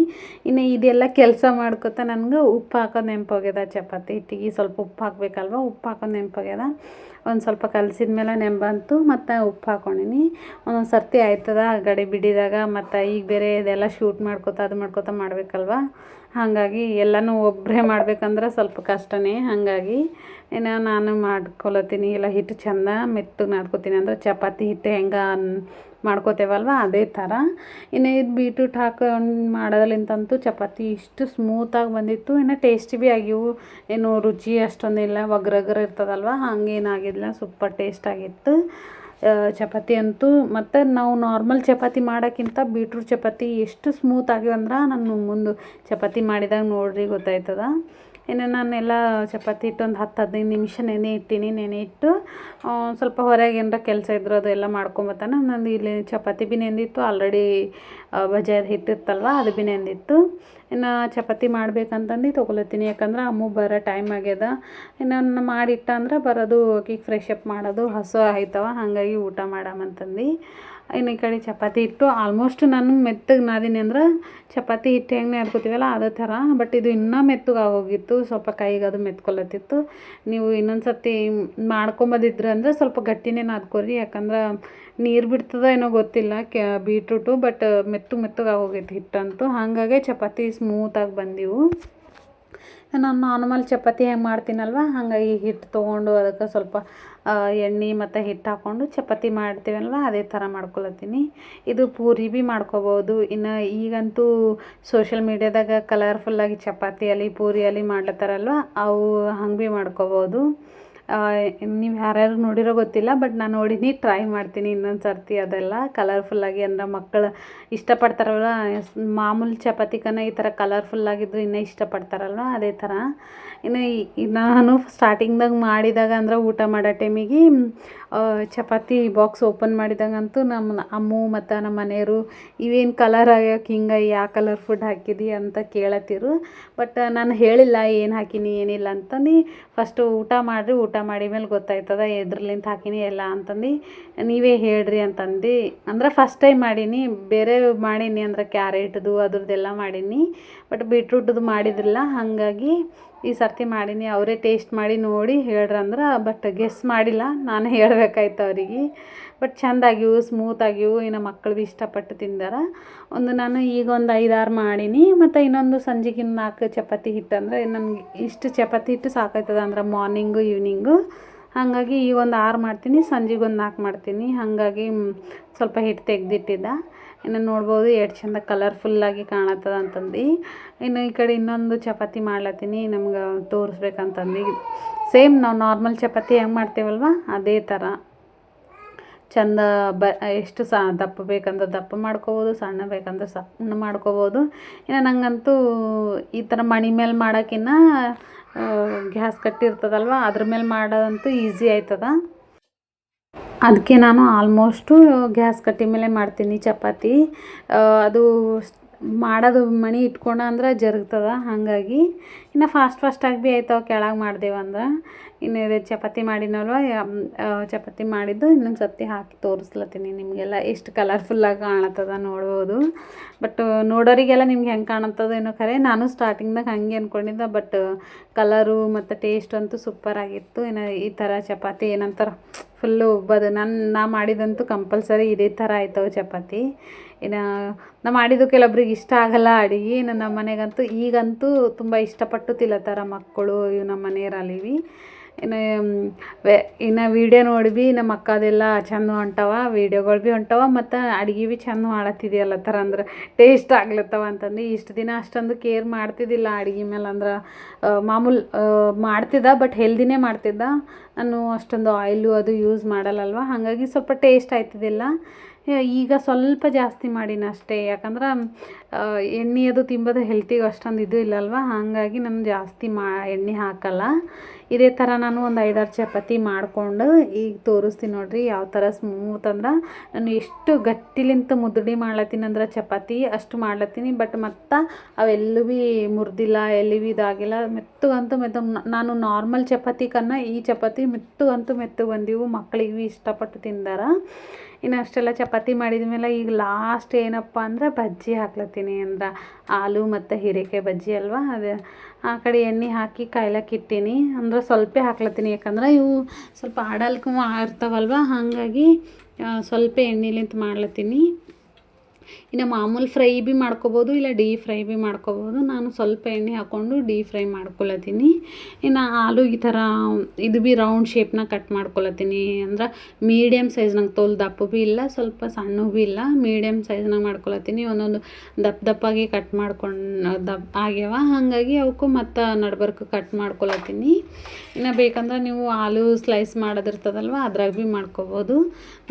ಇನ್ನು ಇದೆಲ್ಲ ಕೆಲಸ ಮಾಡ್ಕೊತಾ ನನಗೆ ಉಪ್ಪು ಹಾಕೋದು ನೆಂಪೋಗ್ಯದ ಚಪಾತಿ. ಹಿಟ್ಟಿಗೆ ಸ್ವಲ್ಪ ಉಪ್ಪು ಹಾಕಬೇಕಲ್ವ, ಉಪ್ಪು ಹಾಕೋದು ನೆಂಪೋಗ್ಯದ ಒಂದು ಸ್ವಲ್ಪ ಕಲಸಿದ ಮೇಲೆ ನೆಂಬಂತು ಮತ್ತು ಉಪ್ಪು ಹಾಕೊಂಡಿನಿ. ಒಂದೊಂದು ಸರ್ತಿ ಆಯ್ತದ ಗಡಿ ಬಿಡಿದಾಗ, ಮತ್ತು ಈಗ ಬೇರೆ ಇದೆಲ್ಲ ಶೂಟ್ ಮಾಡ್ಕೊತಾ, ಅದು ಮಾಡ್ಕೊತಾ ಮಾಡಬೇಕಲ್ವ. ಹಾಗಾಗಿ ಎಲ್ಲನೂ ಒಬ್ಬರೇ ಮಾಡ್ಬೇಕಂದ್ರೆ ಸ್ವಲ್ಪ ಕಷ್ಟನೇ. ಹಾಗಾಗಿ ಇನ್ನು ನಾನು ಮಾಡ್ಕೊಳತ್ತೀನಿ ಎಲ್ಲ ಹಿಟ್ಟು ಚೆಂದ ಮೆತ್ತಗೆ ನಾದ್ಕೋತೀನಿ ಅಂದ್ರೆ ಚಪಾತಿ, ಹಿಟ್ಟು ಹೆಂಗೆ ಮಾಡ್ಕೋತೇವಲ್ವ? ಅದೇ ಥರ. ಇನ್ನು ಇದು ಬೀಟ್ರೂಟ್ ಹಾಕೊಂಡು ಮಾಡೋದ್ಲಿಂತಂತೂ ಚಪಾತಿ ಇಷ್ಟು ಸ್ಮೂತಾಗಿ ಬಂದಿತ್ತು. ಇನ್ನು ಟೇಸ್ಟಿ ಭೀ ಆಗಿವು. ಏನು ರುಚಿ ಅಷ್ಟೊಂದಿಲ್ಲ. ಒಗ್ರಗ್ರ ಇರ್ತದಲ್ವ? ಹಂಗೇನಾಗಿಲ್ಲ. ಸೂಪರ್ ಟೇಸ್ಟ್ ಆಗಿತ್ತು. ಚಪಾತಿ ಅಂತೂ ಮತ್ತು ನಾವು ನಾರ್ಮಲ್ ಚಪಾತಿ ಮಾಡೋಕ್ಕಿಂತ ಬೀಟ್ರೂಟ್ ಚಪಾತಿ ಎಷ್ಟು ಸ್ಮೂತ್ ಆಗಿವಂದ್ರೆ ನಾನು ಮುಂದೆ ಚಪಾತಿ ಮಾಡಿದಾಗ ನೋಡ್ರಿ ಗೊತ್ತಾಯ್ತದ. ಇನ್ನು ನಾನೆಲ್ಲ ಚಪಾತಿ ಇಟ್ಟು ಒಂದು ಹತ್ತು ಹದಿನೈದು ನಿಮಿಷ ನೆನೆ ಇಟ್ಟೀನಿ, ನೆನೆ ಇಟ್ಟು ಸ್ವಲ್ಪ ಹೊರಗೆ ಏನಾರ ಕೆಲಸ ಇದ್ರೆ ಅದೆಲ್ಲ ಮಾಡ್ಕೊಂಬತ್ತಾನೆ. ನಂದು ಇಲ್ಲಿ ಚಪಾತಿ ಬಿ ನೆಂದಿತ್ತು ಆಲ್ರೆಡಿ ಬಜಾರ್ ಹಿಟ್ಟಿತ್ತಲ್ವ, ಅದು ಭೀ ನೆಂದಿತ್ತು. ಇನ್ನು ಚಪಾತಿ ಮಾಡ್ಬೇಕಂತಂದು ತೊಗೊಳತ್ತೀನಿ ಯಾಕಂದ್ರೆ ಅಮ್ಮ ಬರೋ ಟೈಮ್ ಆಗ್ಯದ. ಇನ್ನೊಂದು ಮಾಡಿಟ್ಟ ಅಂದ್ರೆ ಬರೋದು ಆಕಿಗೆ ಫ್ರೆಶ್ ಅಪ್ ಮಾಡೋದು, ಹಸು ಆಯ್ತವ ಹಾಗಾಗಿ ಊಟ ಮಾಡಮಂತಂದು. ಇನ್ನು ಈ ಕಡೆ ಚಪಾತಿ ಹಿಟ್ಟು ಆಲ್ಮೋಸ್ಟ್ ನಾನು ಮೆತ್ತಗೆ ನಾದೀನಿ ಅಂದ್ರೆ ಚಪಾತಿ ಹಿಟ್ಟು ಹೆಂಗೆ ನಾದ್ಕೋತೀವಲ್ಲ ಅದೇ ಥರ. ಬಟ್ ಇದು ಇನ್ನೂ ಮೆತ್ತಗೆ ಆಗೋಗಿತ್ತು. ಸ್ವಲ್ಪ ಕೈಗೆ ಅದು ಮೆತ್ಕೊಳತ್ತಿತ್ತು ನೀವು ಇನ್ನೊಂದು ಸರ್ತಿ ಮಾಡ್ಕೊಂಬಂದಿದ್ರು ಅಂದರೆ ಸ್ವಲ್ಪ ಗಟ್ಟಿನೇ ನಾದ್ಕೊರಿ. ಯಾಕಂದ್ರೆ ನೀರು ಬಿಡ್ತದ ಏನೋ ಗೊತ್ತಿಲ್ಲ, ಕ್ಯಾ ಬೀಟ್ರೂಟು, ಬಟ್ ಮೆತ್ತಗೆ ಮೆತ್ತಗೆ ಆಗೋಗೈತೆ ಹಿಟ್ಟಂತೂ. ಹಾಗಾಗಿ ಚಪಾತಿ ಸ್ಮೂತಾಗಿ ಬಂದಿವು. ನಾನು ನಾರ್ಮಲ್ ಚಪಾತಿ ಹೆಂಗೆ ಮಾಡ್ತೀನಲ್ವ, ಹಾಗಾಗಿ ಹಿಟ್ಟು ತೊಗೊಂಡು ಅದಕ್ಕೆ ಸ್ವಲ್ಪ ಎಣ್ಣೆ ಮತ್ತು ಹಿಟ್ಟು ಹಾಕ್ಕೊಂಡು ಚಪಾತಿ ಮಾಡ್ತೀವಲ್ವ, ಅದೇ ಥರ ಮಾಡ್ಕೊಳತ್ತೀನಿ. ಇದು ಪೂರಿ ಭೀ ಮಾಡ್ಕೋಬೋದು. ಇನ್ನು ಈಗಂತೂ ಸೋಷಿಯಲ್ ಮೀಡ್ಯಾದಾಗ ಕಲರ್ಫುಲ್ಲಾಗಿ ಚಪಾತಿ ಅಲ್ಲಿ, ಪೂರಿ ಅಲ್ಲಿ ಮಾಡ್ಲತ್ತಾರಲ್ವ, ಅವು ಹಂಗೆ ಭೀ ಮಾಡ್ಕೊಬೋದು. ನೀವು ಯಾರ್ಯಾರು ನೋಡಿರೋ ಗೊತ್ತಿಲ್ಲ ಬಟ್ ನಾನು ನೋಡೀನಿ ಟ್ರೈ ಮಾಡ್ತೀನಿ ಇನ್ನೊಂದು ಸರ್ತಿ ಅದೆಲ್ಲ. ಕಲರ್ಫುಲ್ಲಾಗಿ ಅಂದ್ರೆ ಮಕ್ಕಳು ಇಷ್ಟಪಡ್ತಾರಲ್ವ ಮಾಮೂಲಿ ಕನ ಈ ಥರ ಕಲರ್ಫುಲ್ಲಾಗಿದ್ರು ಇನ್ನೂ ಇಷ್ಟಪಡ್ತಾರಲ್ವ? ಅದೇ ಥರ ಇನ್ನು ನಾನು ಸ್ಟಾರ್ಟಿಂಗ್ದಾಗ ಮಾಡಿದಾಗ ಅಂದ್ರೆ ಊಟ ಮಾಡೋ ಟೈಮಿಗೆ ಚಪಾತಿ ಬಾಕ್ಸ್ ಓಪನ್ ಮಾಡಿದಂಗಂತೂ ನಮ್ಮ ಅಮ್ಮು ಮತ್ತು ನಮ್ಮ ಮನೆಯವರು, ಇವೇನು ಕಲರ್ ಆಗ್ಯಾಕೆ ಹಿಂಗೆ ಯಾವ ಕಲರ್ ಫುಡ್ ಹಾಕಿದಿ? ಅಂತ ಕೇಳತ್ತಿರು. ಬಟ್ ನಾನು ಹೇಳಿಲ್ಲ, ಏನು ಹಾಕೀನಿ, ಏನಿಲ್ಲ ಅಂತಂದು. ಫಸ್ಟು ಊಟ ಮಾಡಿರಿ, ಊಟ ಮಾಡಿದ ಮೇಲೆ ಗೊತ್ತಾಯ್ತದ, ಎದ್ರಲಿಂತ ಹಾಕೀನಿ, ಎಲ್ಲ ಅಂತಂದು. ನೀವೇ ಹೇಳ್ರಿ ಅಂತಂದು. ಅಂದ್ರೆ ಫಸ್ಟ್ ಟೈಮ್ ಮಾಡೀನಿ, ಬೇರೆ ಮಾಡೀನಿ ಅಂದ್ರೆ ಕ್ಯಾರೆಟ್ದು ಅದ್ರದ್ದೆಲ್ಲ ಮಾಡೀನಿ. ಬಟ್ ಬೀಟ್ರೂಟ್ದು ಮಾಡಿದ್ರಲ್ಲ, ಹಾಗಾಗಿ ಈ ಸರ್ತಿ ಮಾಡೀನಿ, ಅವರೇ ಟೇಸ್ಟ್ ಮಾಡಿ ನೋಡಿ ಹೇಳ್ರಂದ್ರೆ ಬಟ್ ಗೆಸ್ ಮಾಡಿಲ್ಲ. ನಾನು ಹೇಳ್ಬೇಕಾಯ್ತು ಅವರಿಗೆ. ಬಟ್ ಚೆಂದ ಸ್ಮೂತಾಗಿವು ಇನ್ನು ಮಕ್ಕಳು ಭೀ ಇಷ್ಟಪಟ್ಟು ತಿಂದಾರ. ಒಂದು ನಾನು ಈಗ ಒಂದು ಐದಾರು ಮಾಡೀನಿ, ಮತ್ತು ಇನ್ನೊಂದು ಸಂಜೆಗೆ ನಾಲ್ಕು ಚಪಾತಿ ಹಿಟ್ಟು ಅಂದರೆ, ನನಗೆ ಇಷ್ಟು ಚಪಾತಿ ಹಿಟ್ಟು ಸಾಕಾಯ್ತದ ಅಂದ್ರೆ ಮಾರ್ನಿಂಗು ಈವ್ನಿಂಗು ಹಾಗಾಗಿ ಈಗ ಒಂದು ಆರು ಮಾಡ್ತೀನಿ, ಸಂಜೆಗೆ ಒಂದು ನಾಲ್ಕು ಮಾಡ್ತೀನಿ. ಹಾಗಾಗಿ ಸ್ವಲ್ಪ ಹಿಟ್ಟು ತೆಗ್ದಿಟ್ಟಿದ್ದ. ಇನ್ನು ನೋಡ್ಬೋದು ಎಷ್ಟು ಚಂದ ಕಲರ್ಫುಲ್ಲಾಗಿ ಕಾಣತ್ತದ ಅಂತಂದು. ಇನ್ನು ಈ ಕಡೆ ಇನ್ನೊಂದು ಚಪಾತಿ ಮಾಡ್ಲತ್ತೀನಿ, ನಮ್ಗೆ ತೋರಿಸ್ಬೇಕಂತಂದು. ಸೇಮ್ ನಾವು ನಾರ್ಮಲ್ ಚಪಾತಿ ಹೆಂಗೆ ಮಾಡ್ತೇವಲ್ವ? ಅದೇ ಥರ ಚಂದ ಬ, ಎಷ್ಟು ಸ, ದಪ್ಪ ಬೇಕಂದ್ರೆ ದಪ್ಪ ಮಾಡ್ಕೋಬೋದು, ಸಣ್ಣ ಬೇಕಂದ್ರೆ ಸಣ್ಣ ಮಾಡ್ಕೋಬೋದು. ಇನ್ನು ನನಗಂತೂ ಈ ಥರ ಮಣಿ ಮೇಲೆ ಮಾಡೋಕ್ಕಿನ್ನ ಗ್ಯಾಸ್ ಕಟ್ಟಿರ್ತದಲ್ವ, ಅದ್ರ ಮೇಲೆ ಮಾಡೋದಂತೂ ಈಸಿ ಆಯ್ತದ. ಅದಕ್ಕೆ ನಾನು ಆಲ್ಮೋಸ್ಟು ಗ್ಯಾಸ್ ಕಟ್ಟಿ ಮೇಲೆ ಮಾಡ್ತೀನಿ ಚಪಾತಿ. ಅದು ಮಾಡೋದು ಮಣಿ ಇಟ್ಕೊಂಡ ಅಂದ್ರೆ ಜರುಗ್ತದ, ಹಾಗಾಗಿ. ಇನ್ನು ಫಾಸ್ಟ್ ಫಾಸ್ಟಾಗಿ ಭೀ ಆಯ್ತವ, ಕೆಳಗೆ ಮಾಡ್ದೇವಂದ್ರೆ. ಇನ್ನು ಇದು ಚಪಾತಿ ಮಾಡಿನಲ್ವ? ಚಪಾತಿ ಮಾಡಿದ್ದು ಇನ್ನೊಂದು ಸರ್ತಿ ಹಾಕಿ ತೋರಿಸ್ಲತ್ತೀನಿ ನಿಮಗೆಲ್ಲ ಎಷ್ಟು ಕಲರ್ಫುಲ್ಲಾಗಿ ಕಾಣತ್ತದ ನೋಡ್ಬೋದು. ಬಟ್ ನೋಡೋರಿಗೆಲ್ಲ ನಿಮ್ಗೆ ಹೆಂಗೆ ಕಾಣತ್ತದ ಏನೋ ಖರೆ ನಾನು ಸ್ಟಾರ್ಟಿಂಗ್ದಾಗ ಹಂಗೆ ಅಂದ್ಕೊಂಡಿದ್ದೆ ಬಟ್ ಕಲರು ಮತ್ತು ಟೇಸ್ಟ್ ಅಂತೂ ಸೂಪರಾಗಿತ್ತು ಇನ್ನು ಈ ಥರ ಚಪಾತಿ ಏನಂತಾರೆ ಫುಲ್ಲು ಬದು ನಾನು, ನಾ ಮಾಡಿದಂತೂ ಕಂಪಲ್ಸರಿ ಇದೇ ಥರ ಆಯ್ತವೆ ಚಪಾತಿ. ಇನ್ನು ನಾ ಮಾಡಿದ್ದು ಕೆಲವೊಬ್ರಿಗೆ ಇಷ್ಟ ಆಗಲ್ಲ ಅಡುಗೆ. ಇನ್ನು ನಮ್ಮ ಮನೆಗಂತೂ ಈಗಂತೂ ತುಂಬ ಇಷ್ಟಪಟ್ಟು ತಿಲ್ಲತ್ತಾರ ಮಕ್ಕಳು ಇವು ನಮ್ಮ ಮನೆಯವ್ರಲ್ಲಿವಿ ಇನ್ನು ವೆ, ಇನ್ನು ವೀಡಿಯೋ ನೋಡಿ ಭೀ ನಮ್ಮ ಅಕ್ಕದೆಲ್ಲ ಚಂದ ಹೊಂಟವ ವೀಡಿಯೋಗಳು ಭೀ ಹೊಂಟವ, ಮತ್ತು ಅಡ್ಗೆ ಭೀ ಚೆಂದ ಮಾಡತ್ತಿದೆಯಲ್ಲ ಥರ ಅಂದ್ರೆ ಟೇಸ್ಟ್ ಆಗ್ಲತ್ತವ ಅಂತಂದು. ಇಷ್ಟು ದಿನ ಅಷ್ಟೊಂದು ಕೇರ್ ಮಾಡ್ತಿದ್ದಿಲ್ಲ ಅಡ್ಗೆ ಮೇಲೆ ಅಂದ್ರೆ ಮಾಮೂಲು ಮಾಡ್ತಿದ್ದ ಬಟ್ ಹೆಲ್ದಿನೇ ಮಾಡ್ತಿದ್ದ. ನಾನು ಅಷ್ಟೊಂದು ಆಯಿಲು ಅದು ಯೂಸ್ ಮಾಡಲ್ಲಲ್ವ. ಹಾಗಾಗಿ ಸ್ವಲ್ಪ ಟೇಸ್ಟ್ ಆಯ್ತಿದ್ದಿಲ್ಲ. ಈಗ ಸ್ವಲ್ಪ ಜಾಸ್ತಿ ಮಾಡೀನಿ ಅಷ್ಟೇ. ಯಾಕಂದ್ರೆ ಎಣ್ಣೆ ಅದು ತಿಂಬೋದು ಹೆಲ್ತಿಗೆ ಅಷ್ಟೊಂದು ಇದು ಇಲ್ಲಲ್ವ. ಹಾಗಾಗಿ ನಾನು ಜಾಸ್ತಿ ಮಾ, ಎಣ್ಣೆ ಹಾಕಲ್ಲ. ಇದೇ ಥರ ನಾನು ಒಂದು ಐದಾರು ಚಪಾತಿ ಮಾಡಿಕೊಂಡು ಈಗ ತೋರಿಸ್ತೀನಿ ನೋಡಿರಿ ಯಾವ ಥರ ಸ್ಮೂತ್ ಅಂದ್ರೆ. ನಾನು ಎಷ್ಟು ಗಟ್ಟಿಲಿಂತ ಮುದ್ದಡಿ ಮಾಡ್ಲತ್ತೀನಿ ಅಂದ್ರೆ ಚಪಾತಿ ಅಷ್ಟು ಮಾಡ್ಲತ್ತೀನಿ ಬಟ್ ಮತ್ತು ಅವೆಲ್ಲೂ ಭೀ ಮುರಿದಿಲ್ಲ ಎಲ್ಲಿ ಭೀ ಇದಾಗಿಲ್ಲ. ಮೆತ್ತಗಂತೂ ಮೆತ್ತ ನಾನು ನಾರ್ಮಲ್ ಚಪಾತಿ ಕನ್ನ ಈ ಚಪಾತಿ ಮೆತ್ತಗಂತೂ ಮೆತ್ತಗೆ ಬಂದಿವು ಮಕ್ಕಳಿಗೆ ಭೀ ಇಷ್ಟಪಟ್ಟು ತಿಂದಾರ. ಇನ್ನು ಅಷ್ಟೆಲ್ಲ ಚಪಾತಿ ಮಾಡಿದ ಮೇಲೆ ಈಗ ಲಾಸ್ಟ್ ಏನಪ್ಪ ಅಂದ್ರೆ ಬಜ್ಜಿ ಹಾಕ್ಲತ್ತೀನಿ ಅಂದ್ರೆ ಆಲೂ ಮತ್ತು ಹೀರೆಕಾಯಿ ಬಜ್ಜಿ ಅಲ್ವಾ? ಅದು ಆ ಕಡೆ ಎಣ್ಣೆ ಹಾಕಿ ಕಾಯ್ಲಕ್ಕಿಟ್ಟೀನಿ ಅಂದ್ರೆ ಸ್ವಲ್ಪ ಹಾಕ್ಲತ್ತೀನಿ. ಯಾಕಂದ್ರೆ ಇವು ಸ್ವಲ್ಪ ಆಡಲ್ಕು ಇರ್ತಾವಲ್ವ? ಹಾಗಾಗಿ ಸ್ವಲ್ಪ ಎಣ್ಣೆಲಿಂತ ಮಾಡ್ಲತ್ತೀನಿ. ಇನ್ನು ಮಾಮೂಲು ಫ್ರೈ ಭೀ ಮಾಡ್ಕೊಬೋದು, ಇಲ್ಲ ಡೀಪ್ ಫ್ರೈ ಭೀ ಮಾಡ್ಕೊಬೋದು. ನಾನು ಸ್ವಲ್ಪ ಎಣ್ಣೆ ಹಾಕ್ಕೊಂಡು ಡೀಪ್ ಫ್ರೈ ಮಾಡ್ಕೊಳತ್ತೀನಿ ಇನ್ನು ಆಲೂ ಈ ಥರ, ಇದು ಭೀ ರೌಂಡ್ ಶೇಪ್ನ ಕಟ್ ಮಾಡ್ಕೊಳತ್ತೀನಿ ಅಂದ್ರೆ ಮೀಡಿಯಮ್ ಸೈಜ್ನಾಗ ತೋಲ್ ದಪ್ಪ ಭೀ ಇಲ್ಲ, ಸ್ವಲ್ಪ ಸಣ್ಣ ಭೀ ಇಲ್ಲ. ಮೀಡಿಯಮ್ ಸೈಜ್ನಾಗ ಮಾಡ್ಕೊಳತ್ತೀನಿ ಒಂದೊಂದು ದಪ್ಪ ದಪ್ಪಾಗಿ ಕಟ್ ಮಾಡ್ಕೊಂಡು, ದಪ್ಪ ಆಗ್ಯಾವ. ಹಾಗಾಗಿ ಅವಕ್ಕೂ ಮತ್ತು ನಡ್ಬರ್ಕು ಕಟ್ ಮಾಡ್ಕೊಳತ್ತೀನಿ ಇನ್ನು ಬೇಕಂದ್ರೆ ನೀವು ಆಲೂ ಸ್ಲೈಸ್ ಮಾಡೋದಿರ್ತದಲ್ವ, ಅದ್ರಾಗ ಭೀ ಮಾಡ್ಕೊಬೋದು.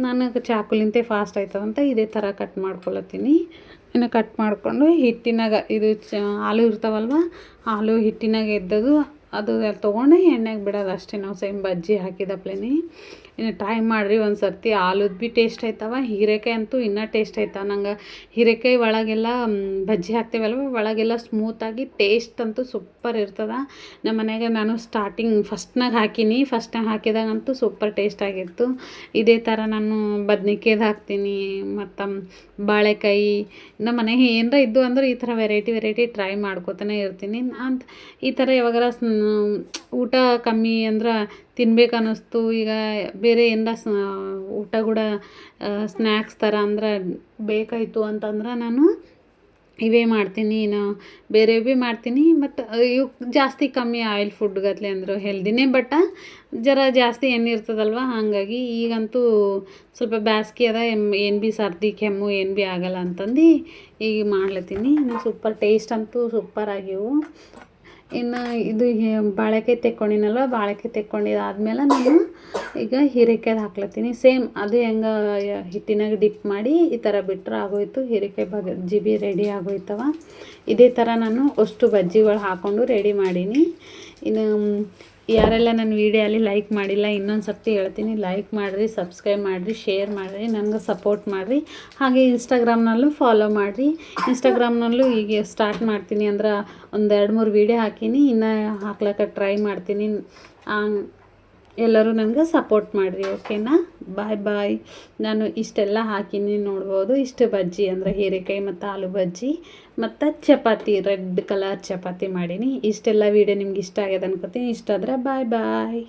ನಾನು ಚಾಕುಲಿಂತೆ ಫಾಸ್ಟ್ ಆಯ್ತದಂತ ಇದೇ ಥರ ಕಟ್ ಮಾಡ್ಕೊಳತ್ತೀನಿ ಇನ್ನು ಕಟ್ ಮಾಡಿಕೊಂಡು ಹಿಟ್ಟಿನಾಗ ಇದು ಚ ಆಲೂ ಇರ್ತಾವಲ್ವ, ಆಲೂ ಹಿಟ್ಟಿನಾಗ ಎದ್ದದು ಅದು ತೊಗೊಂಡು ಎಣ್ಣೆಗೆ ಬಿಡೋದು ಅಷ್ಟೇ. ನಾವು ಸೇಮ್ ಬಜ್ಜಿ ಹಾಕಿದಪ್ಲೇನೆ ಇನ್ನು ಟ್ರೈ ಮಾಡಿರಿ ಒಂದು ಸರ್ತಿ ಆಲೂದು ಭೀ ಟೇಸ್ಟ್ ಆಯ್ತವ. ಹೀರೆಕಾಯಿ ಅಂತೂ ಇನ್ನೂ ಟೇಸ್ಟ್ ಆಯ್ತವ. ನಂಗೆ ಹೀರೆಕಾಯಿ ಒಳಗೆಲ್ಲ ಬಜ್ಜಿ ಹಾಕ್ತೇವಲ್ವ, ಒಳಗೆಲ್ಲ ಸ್ಮೂತಾಗಿ ಟೇಸ್ಟ್ ಅಂತೂ ಸೂಪರ್ ಇರ್ತದ. ನಮ್ಮ ಮನೆಯಾಗ ನಾನು ಸ್ಟಾರ್ಟಿಂಗ್ ಫಸ್ಟ್ನಾಗ ಹಾಕೀನಿ. ಫಸ್ಟ್ನಾಗ ಹಾಕಿದಾಗಂತೂ ಸೂಪರ್ ಟೇಸ್ಟ್ ಆಗಿತ್ತು. ಇದೇ ಥರ ನಾನು ಬದ್ನಿಕಾಯ್ದು ಹಾಕ್ತೀನಿ. ಮತ್ತು ಬಾಳೆಕಾಯಿ. ನಮ್ಮ ಮನೆ ಏನರ ಇದ್ದು ಅಂದ್ರೆ ಈ ಥರ ವೆರೈಟಿ ವೆರೈಟಿ ಟ್ರೈ ಮಾಡ್ಕೋತಾನೆ ಇರ್ತೀನಿ. ಅಂತ ಈ ಥರ ಯಾವಾಗಾರ ಊಟ ಕಮ್ಮಿ ಅಂದ್ರೆ ತಿನ್ಬೇಕು ಅನ್ನಿಸ್ತು ಈಗ ಬೇರೆ ಎಲ್ಲ ಸ, ಊಟ ಕೂಡ ಸ್ನ್ಯಾಕ್ಸ್ ಥರ ಅಂದ್ರೆ ಬೇಕಾಯಿತು ಅಂತಂದ್ರೆ ನಾನು ಇವೇ ಮಾಡ್ತೀನಿ. ಇನ್ನು ಬೇರೆ ಭೀ ಮಾಡ್ತೀನಿ. ಮತ್ತು, ಇವು ಜಾಸ್ತಿ ಕಮ್ಮಿ ಆಯಿಲ್ ಫುಡ್ ಗತ್ಲೆ ಅಂದ್ರೆ ಹೆಲ್ದಿನೇ, ಬಟ್ ಜರ ಜಾಸ್ತಿ ಎಣ್ಣೆ ಇರ್ತದಲ್ವ? ಹಾಗಾಗಿ ಈಗಂತೂ ಸ್ವಲ್ಪ ಬ್ಯಾಸ್ಗೆ ಅದ. ಏನು ಭೀ ಸರ್ದಿ, ಕೆಮ್ಮು, ಏನು ಭೀ ಆಗಲ್ಲ ಅಂತಂದು ಈಗ ಮಾಡ್ಲತ್ತೀನಿ. ಸೂಪರ್ ಟೇಸ್ಟ್ ಅಂತೂ ಸೂಪರ್ ಆಗಿವು ಇನ್ನು ಇದು ಬಾಳೆಕಾಯಿ ತೆಕ್ಕೊಂಡಿನಲ್ವ? ಬಾಳೆಕಾಯಿ ತೆಕ್ಕೊಂಡಿದ್ದಾದ್ಮೇಲೆ ನಾನು ಈಗ ಹೀರೆಕಾಯ್ದು ಹಾಕ್ಲತ್ತೀನಿ. ಸೇಮ್ ಅದು ಹೆಂಗೆ ಹಿಟ್ಟಿನಾಗ ಡಿಪ್ ಮಾಡಿ ಈ ಥರ ಬಿಟ್ಟರೆ ಆಗೋಯ್ತು. ಹೀರೆಕಾಯಿ ಬಗ, ಜಿಬಿ ರೆಡಿ ಆಗೋಯ್ತವ. ಇದೇ ಥರ ನಾನು ಅಷ್ಟು ಬಜ್ಜಿಗಳು ಹಾಕ್ಕೊಂಡು ರೆಡಿ ಮಾಡೀನಿ. ಇನ್ನು ಯಾರೆಲ್ಲ ನನ್ನ ವೀಡಿಯೋ ಲೈಕ್ ಮಾಡಿಲ್ಲ, ಇನ್ನೊಂದು ಸರ್ತಿ ಹೇಳ್ತೀನಿ ಲೈಕ್ ಮಾಡಿರಿ ಸಬ್ಸ್ಕ್ರೈಬ್ ಮಾಡಿರಿ ಶೇರ್ ಮಾಡಿರಿ, ನನಗೆ ಸಪೋರ್ಟ್ ಮಾಡಿರಿ. ಹಾಗೆ ಇನ್ಸ್ಟಾಗ್ರಾಮ್ನಲ್ಲೂ ಫಾಲೋ ಮಾಡಿರಿ. ಇನ್ಸ್ಟಾಗ್ರಾಮ್ನಲ್ಲೂ ಈಗ ಸ್ಟಾರ್ಟ್ ಮಾಡ್ತೀನಿ ಅಂದ್ರೆ ಒಂದು ಎರಡು ಮೂರು ವೀಡಿಯೋ ಹಾಕೀನಿ, ಇನ್ನು ಹಾಕ್ಲಕ್ಕ ಟ್ರೈ ಮಾಡ್ತೀನಿ. ಎಲ್ಲರೂ ನನಗೆ ಸಪೋರ್ಟ್ ಮಾಡಿರಿ ಓಕೆನಾ ಬಾಯ್ ಬಾಯ್ ನಾನು ಇಷ್ಟೆಲ್ಲ ಹಾಕಿನಿ ನೋಡ್ಬೋದು. ಇಷ್ಟು ಬಜ್ಜಿ ಅಂದರೆ ಹೀರೆಕಾಯಿ ಮತ್ತು ಆಲೂ ಬಜ್ಜಿ ಮತ್ತು ಚಪಾತಿ, ರೆಡ್ ಕಲರ್ ಚಪಾತಿ ಮಾಡೀನಿ. ಇಷ್ಟೆಲ್ಲ ವೀಡಿಯೋ ನಿಮ್ಗೆ ಇಷ್ಟ ಆಗ್ಯದ ಅನ್ಕೋತೀನಿ. ಇಷ್ಟ ಆದರೆ ಬಾಯ್ ಬಾಯ್